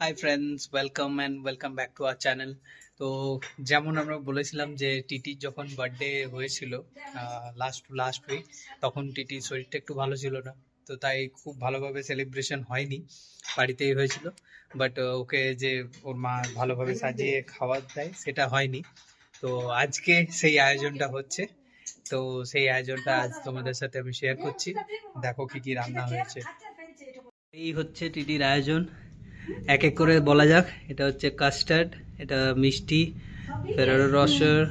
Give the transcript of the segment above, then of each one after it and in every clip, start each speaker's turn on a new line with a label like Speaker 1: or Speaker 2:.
Speaker 1: Hi friends welcome and welcome back to our channel তো যেমন আমরা বলেছিলাম যে টিটির যখন বার্থডে হয়েছিল লাস্ট লাস্ট উইক তখন টিটির শরীরটা একটু ভালো ছিল না। তো তাই খুব ভালোভাবে সেলিব্রেশন হয়নি, বাড়িতেই হয়েছিল। বাট ওকে যে ওর মা ভালোভাবে সাজিয়ে খাবার দেয়, সেটা হয়নি। তো আজকে সেই আয়োজনটা হচ্ছে। তো সেই আয়োজনটা আজ তোমাদের সাথে আমি শেয়ার করছি। দেখো কি কি রান্না হয়েছে। এই হচ্ছে টিটির আয়োজন। এক এক করে বলা যাক। এটা হচ্ছে কাস্টার্ড এটা মিষ্টি, ফেরারো রসের,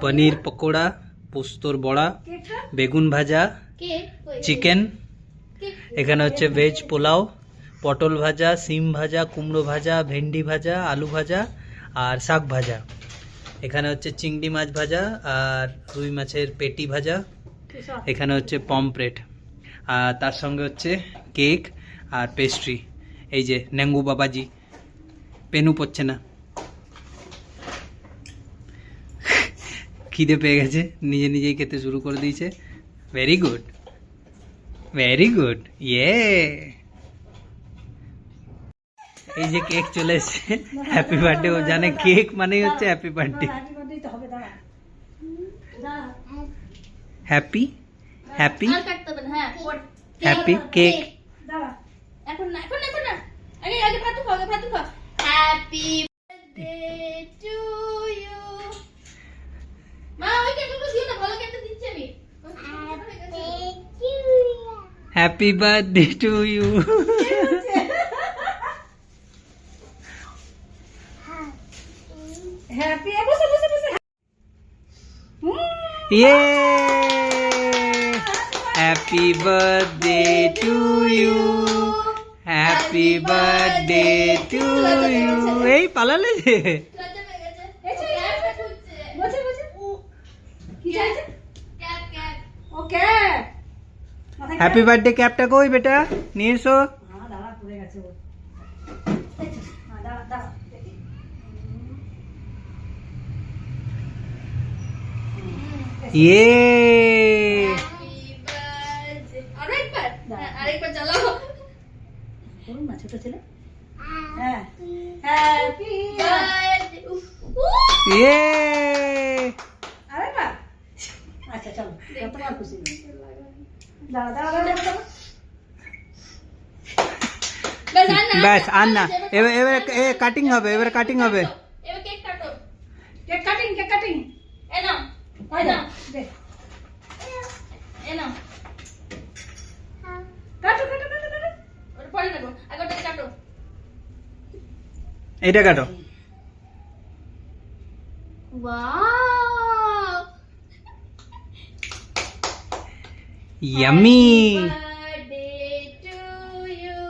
Speaker 1: পনির পকোড়া, পোস্তর বড়া, বেগুন ভাজা, চিকেন, এখানে হচ্ছে ভেজ পোলাও, পটল ভাজা, সিম ভাজা, কুমড়ো ভাজা, ভেন্ডি ভাজা, আলু ভাজা আর শাক ভাজা। এখানে হচ্ছে চিংড়ি মাছ ভাজা আর রুই মাছের পেটি ভাজা। এখানে হচ্ছে পমপ্লেট আর তার সঙ্গে হচ্ছে কেক আর পেস্ট্রি এই যে নেঙ্গু বাবাজি পেনু পড়ছে না। খিদে পেয়ে গেছে নিজে নিজেই খেতে শুরু করে দিয়েছে। ভেরি গুড ভেরি গুড ইয়ে এই যে কেক চলে এসছে হ্যাপি বার্থডে ও জানে কেক মানেই হচ্ছে হ্যাপি বার্থডে হ্যাপি হ্যাপি
Speaker 2: হ্যাঁ,
Speaker 1: হ্যাপি
Speaker 2: কেক,
Speaker 1: কেক
Speaker 2: এখন না, এখন না, এখন না। আগে, আগে ভাতু খাও, আগে ভাতু খাও। Happy birthday to you. মা, ওই কেকগুলো দিও না, ভালো কেকটা দিচ্ছি আমি।
Speaker 1: Happy birthday to you
Speaker 2: Happy, এ, বসে, বসে, বসে।
Speaker 1: ইয়ে happy birthday to you happy birthday to you এই পালালে যে। হ্যাপি বার্থডে ক্যাপটা কই বেটা? নিয়ে এসো। ইয়ে।
Speaker 2: Happy birthday. উফ, উফ।
Speaker 1: ইয়ে
Speaker 2: ব্যাস, আর না, আর
Speaker 1: ব্যাস আর না
Speaker 2: এবার
Speaker 1: এবার এবার
Speaker 2: কাটো,
Speaker 1: এ কাটিং হবে এবার কাটিং হবে।
Speaker 2: এবার কেক কাটো।
Speaker 3: কেক কাটিং কেক কাটিং
Speaker 2: এ নাও এ নাও।
Speaker 3: দে
Speaker 2: এ নাও
Speaker 3: কাটো কাটো কাটো কাটো
Speaker 2: ওটা পরে নেব আগে ওটা কাটো
Speaker 1: এটা কাটো।
Speaker 2: Wow yummy birthday to
Speaker 3: you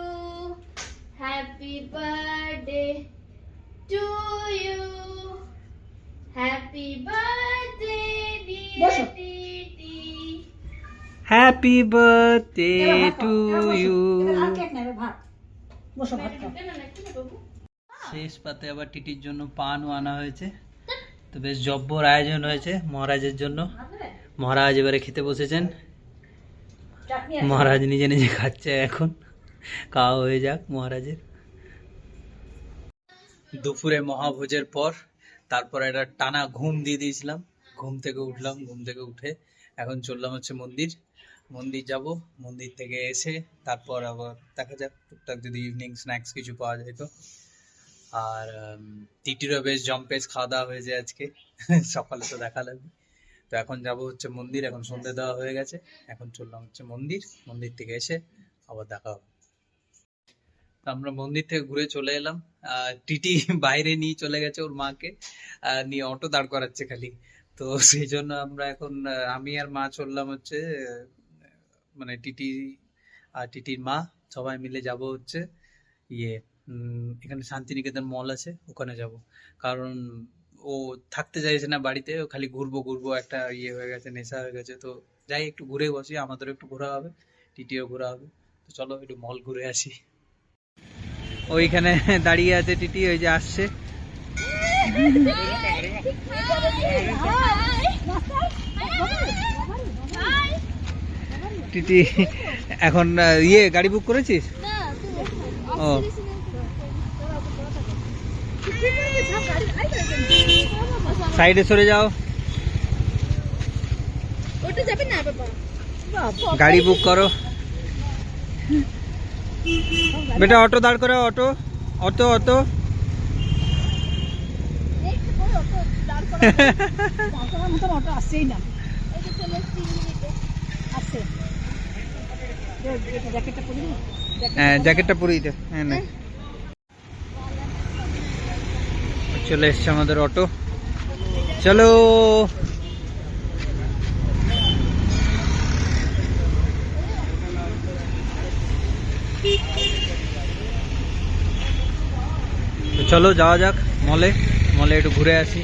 Speaker 2: happy birthday
Speaker 1: to you happy birthday
Speaker 3: happy birthday to you বসো ভাত। খাও।
Speaker 1: শেষ পাতে আবার টিটির জন্য পানও আনা হয়েছে। তো বেশ জব্বর আয়োজন হয়েছে মহারাজের জন্য। মহারাজ এবারে খেতে বসেছেন। মহারাজ নিজে নিজে খাচ্ছে এখন। খাওয়া হয়ে যাক মহারাজের। দুপুরে মহাভোজের পর তারপর একটা টানা ঘুম দিয়ে দিয়েছিলাম। ঘুম থেকে উঠলাম, ঘুম থেকে উঠে এখন চললাম হচ্ছে মন্দির। মন্দির যাব, মন্দির থেকে এসে তারপর আবার দেখা যাক, টুকটাক যদি ইভিনিং স্ন্যাক্স কিছু পাওয়া যায় তো। আর টিটিরও বেশ জম্পেস খাওয়া দাওয়া হয়েছে আজকে। সকালে তো দেখা লাগবে তো এখন যাব হচ্ছে মন্দির, এখন সন্ধে দেওয়া হয়ে গেছে। এখন চললাম হচ্ছে মন্দির। মন্দির থেকে এসে আবার দেখা হবে। আমরা মন্দির থেকে ঘুরে চলে এলাম। টিটি বাইরে নিয়ে চলে গেছে ওর মাকে। নিয়ে অটো দাঁড় করাচ্ছে খালি। তো সেই জন্য আমরা এখন, আমি আর মা চললাম হচ্ছে মানে টিটি আর টিটির মা সবাই মিলে যাব হচ্ছে ইয়ে এখানে শান্তিনিকেতন মল আছে ওখানে যাব। কারণ ও থাকতে চাইছে না বাড়িতে ও খালি ঘুরবো ঘুরবো একটা ইয়ে হয়ে গেছে নেশা হয়ে গেছে। তো যাই একটু ঘুরে বসি আমাদেরও একটু ঘোরা হবে টিটিও ঘোরা হবে। তো চলো একটু মল ঘুরে আসি। ওইখানে দাঁড়িয়ে আছে টিটি ওই যে আসছে। টিটি এখন ইয়ে গাড়ি বুক করেছিস? ও। সাইডে সরে যাও।
Speaker 2: ওটা যাবে না বাবা।
Speaker 1: গাড়ি বুক করো। বেটা অটো দাঁড় করো অটো। Auto auto.
Speaker 3: অটো আসছেই না
Speaker 2: এই যে চলে এসছি মিনিটে
Speaker 3: আসছে জ্যাকেটটা পরে দিই
Speaker 1: হ্যাঁ জ্যাকেটটা হ্যাঁ নে। চলে এসছে আমাদের অটো। চলো। তো চলো যাওয়া যাক মলে। মলে একটু ঘুরে আসি।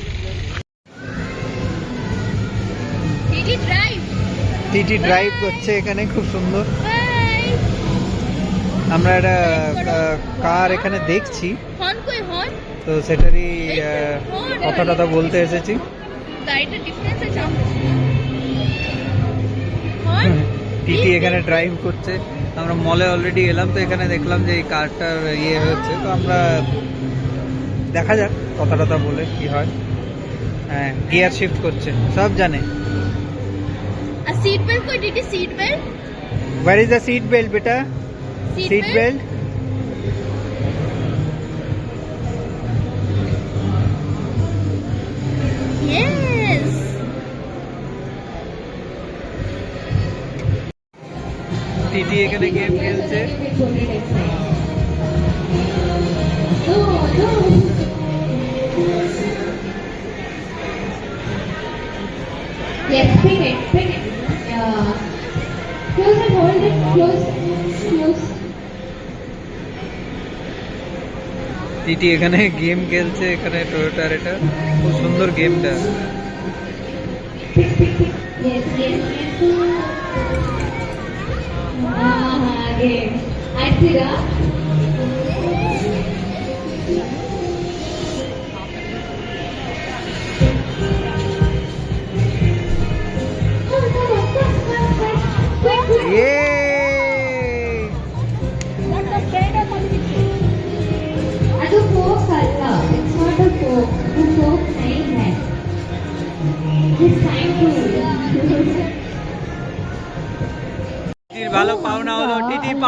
Speaker 2: টিটি ড্রাইভ
Speaker 1: ড্রাইভ করছে এখানে খুব সুন্দর। আমরা একটা কার এখানে দেখছি। তো সেটারই কথা টথা বলতে এসেছি। টিটি এখানে ড্রাইভ করছে। আমরা মলে অলরেডি এলাম তো এখানে দেখলাম যে এই কারটার ইয়ে হচ্ছে। তো আমরা দেখা যাক কথা টথা বলে কি হয়। হ্যাঁ গিয়ার শিফট করছে। সব জানে।
Speaker 2: আর সিট বেল্ট কই? Titi seat belt
Speaker 1: where is the seat belt বেটা? সিট বেল্ট
Speaker 2: ইয়েস
Speaker 1: টিটি এখানে গেম খেলছে। টিটি এখানে গেম খেলছে এখানে টয়োটার এটা। খুব সুন্দর গেমটা।
Speaker 4: Yes, yes,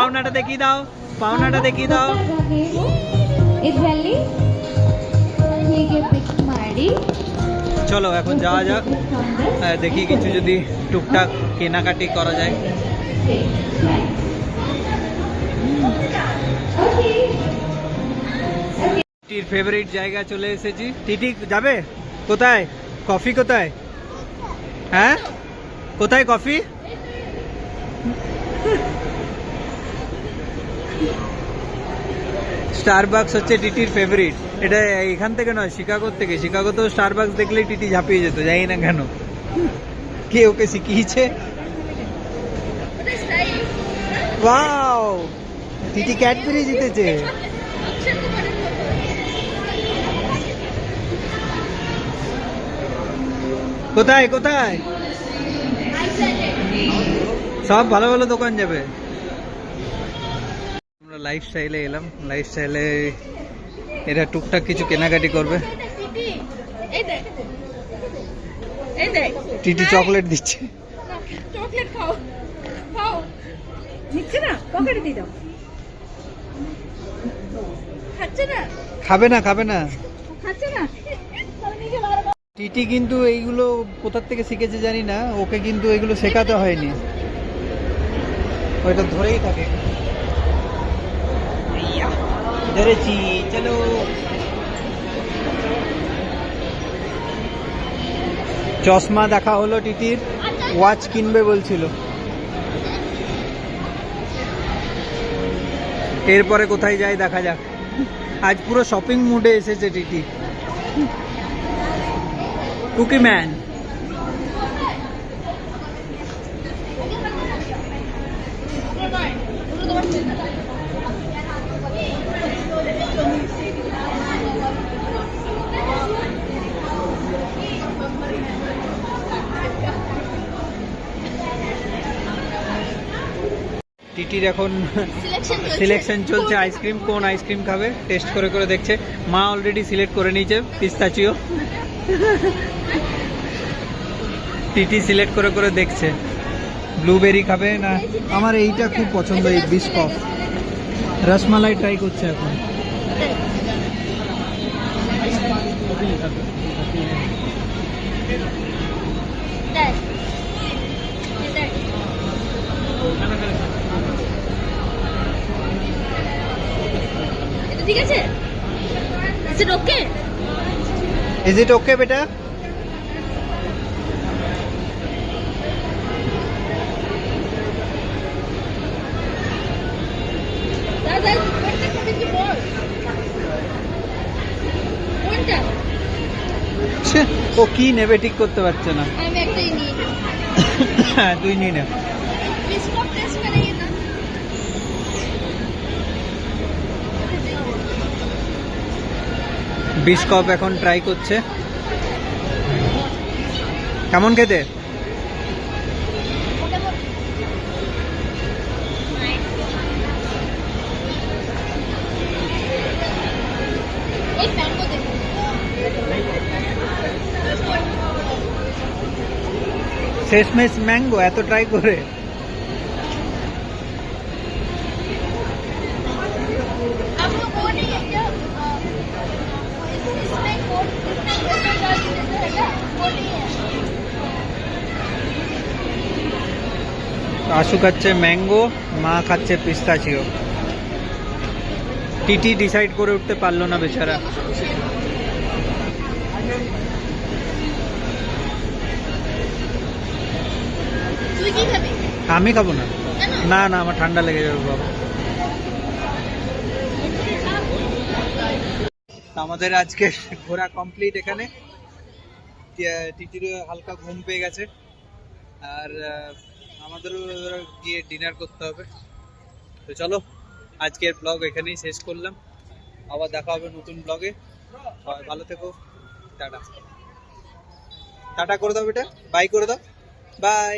Speaker 1: পাওনাটা দেখিয়ে দাও পাওনাটা দেখিয়ে দাও
Speaker 4: ಇದರಲ್ಲಿ ಹೀಗೆ ಪಿಕ್ ಮಾಡಿ
Speaker 1: চলো এখন যাওয়া যাক আহ, দেখি কিছু যদি টুকটাক কেনাকাটি করা যায়
Speaker 4: ಓಕೆ
Speaker 1: টিটির ফেভারিট জায়গা চলে এসেছি টিটি যাবে কোথায় কফি কোথায় হ্যাঁ কোথায় কফি স্টারবাক্স হচ্ছে টিটির ফেভারিট এটা এখান থেকে নয় শিকাগোর থেকে। শিকাগোতেও স্টারবাক্স দেখলেই টিটি ঝাঁপিয়ে যেত, জানি না কেন। কে ওকে শিখিয়েছে? টিটি ক্যাডবেরি জিতেছে। কোথায় কোথায়? সব ভালো ভালো দোকান যাবে। আমরা লাইফ স্টাইলে এলাম। লাইফ স্টাইলে এরা টুকটাক কিছু কেনাকাটি করবে।
Speaker 2: টিটি
Speaker 1: চকলেট দিচ্ছে।
Speaker 2: চকলেট খাও। খাও।
Speaker 3: নিচ্ছে না? পকেটে দিয়ে দাও।
Speaker 2: খাচ্ছে না?
Speaker 1: খাবে না খাবে না।
Speaker 3: খাচ্ছে না?
Speaker 1: টিটি কিন্তু এইগুলো কোথার থেকে শিখেছে জানি না। ওকে কিন্তু এগুলো শেখাতে হয়নি। ওইটা ধরেই থাকে। ধরেছি চলো। চশমা দেখা হলো টিটির, ওয়াচ কিনবে বলছিল। এরপরে কোথায় যায় দেখা যাক। আজ পুরো শপিং মুডে এসেছে টিটি। কুকি ম্যান টিটি এখন
Speaker 2: সিলেকশন
Speaker 1: সিলেকশন চলছে। আইসক্রিম কোন আইসক্রিম খাবে? টেস্ট করে করে দেখছে। মা অলরেডি সিলেক্ট করে নিয়েছে পিস্তাচিও। টিটি সিলেক্ট করে করে দেখছে। ব্লুবেরি খাবে না? আমার এইটা খুব পছন্দ এই বিস্কপ রসমালাই ট্রাই করছে এখন।
Speaker 2: ঠিক আছে? Is it okay?
Speaker 1: Is it okay বেটা ও কি নেবে ঠিক করতে পারছে না।
Speaker 2: আমি একটাই নিয়ে
Speaker 1: তুই নিয়ে নে। বিশ এখন ট্রাই করছে। কেমন খেতে? শেষমেশ ম্যাঙ্গো এত ট্রাই করে। আশু খাচ্ছে ম্যাঙ্গো মা খাচ্ছে পিস্তাচিও টিটি ডিসাইড করে উঠতে পারল না বেচারা। আমি খাব না। না না আমার ঠান্ডা লেগে যাবে বাবা। আমাদের আজকে ঘোরা কমপ্লিট এখানে। টিটির হালকা ঘুম পেয়ে গেছে। আর আমাদেরও গিয়ে ডিনার করতে হবে। তো চলো, আজকের ব্লগ এখানেই শেষ করলাম। আবার দেখা হবে নতুন ব্লগে সবাই ভালো থেকো। টাটা। টাটা করে দাও বেটা। বাই করে দাও। বাই